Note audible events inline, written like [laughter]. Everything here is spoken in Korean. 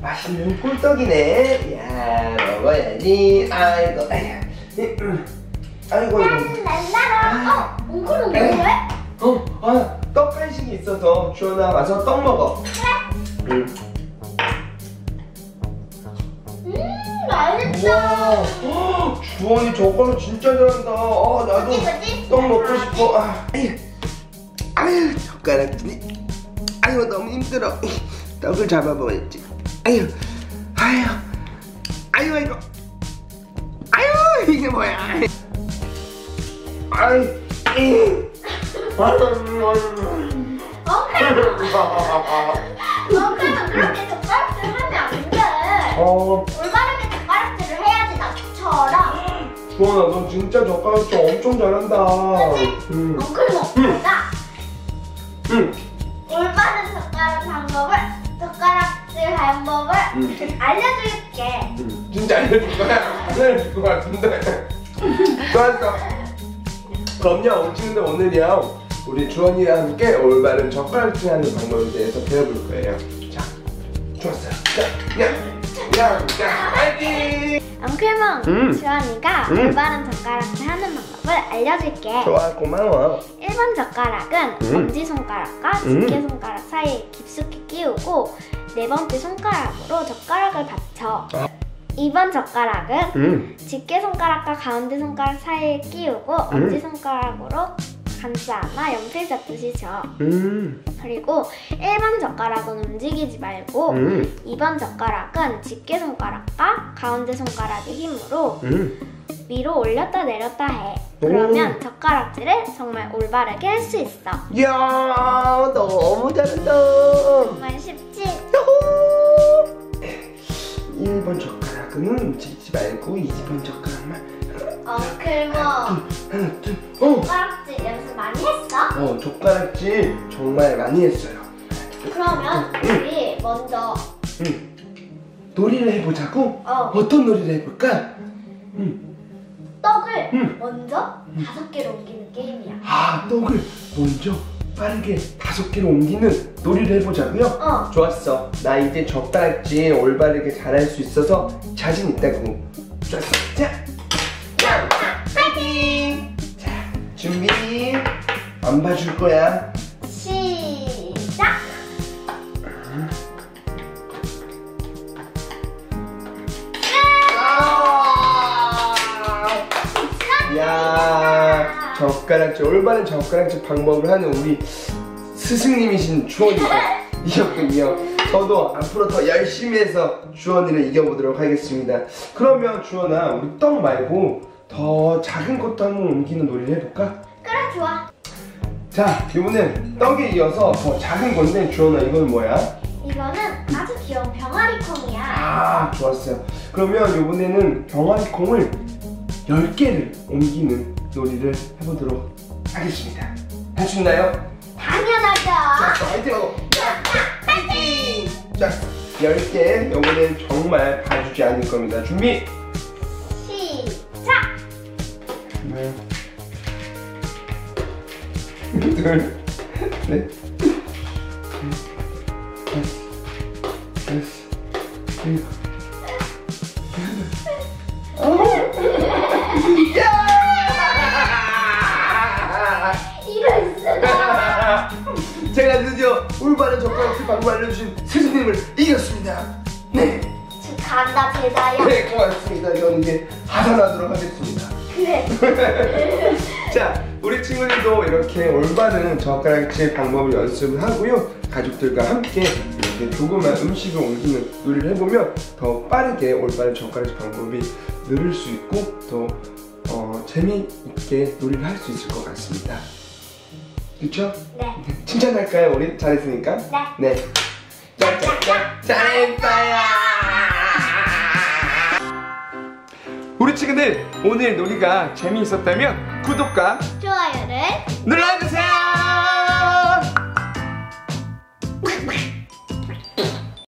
맛있는 꿀떡이네. 야, 먹어야지. 아이고, 아이고. 음. 아이고, 아이고. 랄라라. 어, 옹크는 뭐해? 어, 아, 떡 간식이 있어서 주원아 와서 떡 먹어. 응. 음, 맛있다. 우와, 헉, 주원이 저걸로 진짜 잘한다. 어, 나도 뭐지, 뭐지? 떡 먹고 싶어. 아, 아유, 젓가락질이. 아유, 너무 힘들어. 떡을 잡아먹어야지. 아유, 아유, 아유, 이거. 아유, 이게 뭐야? 아유, 이. 옹크는 그렇게 젓가락질 하면 안 돼. 어, 올바르게 젓가락질을 해야지 나처럼. 주원아, 너 진짜 젓가락질 엄청 잘한다. 응. 옹크는 먹자. 응. 올바른 젓가락 방법을 젓가락질 방법을 응. 알려줄게. 응. 진짜 알려줄 거야? 안 알려줄 것 같은데. 좋았어. 그럼요, 친구들 오늘이요. 우리 주원이와 함께 올바른 젓가락질 하는 방법에 대해서 배워볼 거예요. 자, 좋았어요. 자, 야, 야, 야, 파이팅! 엉클몽 음. 주원이가 음. 올바른 젓가락질 하는 방법을 알려줄게. 좋아, 고마워. 1번 젓가락은 음. 엄지손가락과 음. 집게손가락 사이에 깊숙이 끼우고 네 번째 손가락으로 젓가락을 받쳐. 아. 2번 젓가락은 응. 집게손가락과 가운데 손가락 사이에 끼우고 음. 엄지손가락으로 안아 연필 잡듯이 져. 음, 그리고 1번 젓가락은 움직이지 말고 음, 2번 젓가락은 집게 손가락과 가운데 손가락의 힘으로 음. 위로 올렸다 내렸다 해. 그러면 젓가락질을 정말 올바르게 할 수 있어. 이야, 너무 잘한다. 정말 쉽지? 야호! 1번 젓가락은 움직이지 말고 2번 젓가락만 어, 하나 둘 어! 젓가락질 연습 많이 했어? 어 젓가락질 정말 많이 했어요 그러면 우리 먼저 응. 놀이를 해보자고? 어, 어떤 놀이를 해볼까? 응. 떡을 응. 먼저 다섯 개로 옮기는 게임이야. 아 떡을 먼저 빠르게 다섯 개로 옮기는 놀이를 해보자고요? 어, 좋았어 나 이제 젓가락질 올바르게 잘할 수 있어서 자신 있다고 좋았어 자 준비 안 봐줄 거야? 시작! 야 젓가락질 올바른 젓가락질 방법을 하는 우리 스승님이신 주원이가 [laughs] 이겼군요 저도 앞으로 더 열심히 해서 주원이를 이겨보도록 하겠습니다. 그러면 주원아 우리 떡 말고 더 작은 것도 한번 옮기는 놀이를 해볼까? 그래, 좋아. 자 이번엔 떡에 이어서 더 작은 건데 주원아 이건 뭐야? 이거는 아주 귀여운 병아리 콩이야. 아 좋았어요 그러면 이번에는 병아리 콩을 10개를 옮기는 놀이를 해보도록 하겠습니다 할수 있나요? 당연하죠. 자 하고 파이팅 자 10개 이번엔 정말 봐주지 않을 겁니다 준비 둘, 넷, 다섯, 여섯, 일곱. 제가 드디어 올바른 젓가락질 방법 알려주신 스승님을 이겼습니다. 네, 축하한다, 제자야. 네 고맙습니다. 저는 이제 하산하도록 하겠습니다. 그래. [laughs] 자, 우리 친구들도 이렇게 올바른 젓가락질 방법을 연습을 하고요. 가족들과 함께 이렇게 조그만 음식을 옮기는 놀이를 해보면 더 빠르게 올바른 젓가락질 방법이 늘을 수 있고 더 어, 재미있게 놀이를 할 수 있을 것 같습니다. 그렇죠? 네. 칭찬할까요? 우리 잘했으니까? 네. 네. 짜짜짜 잘했어요. 우리 친구들 오늘 놀이가 재미있었다면 구독과 좋아요를 눌러주세요.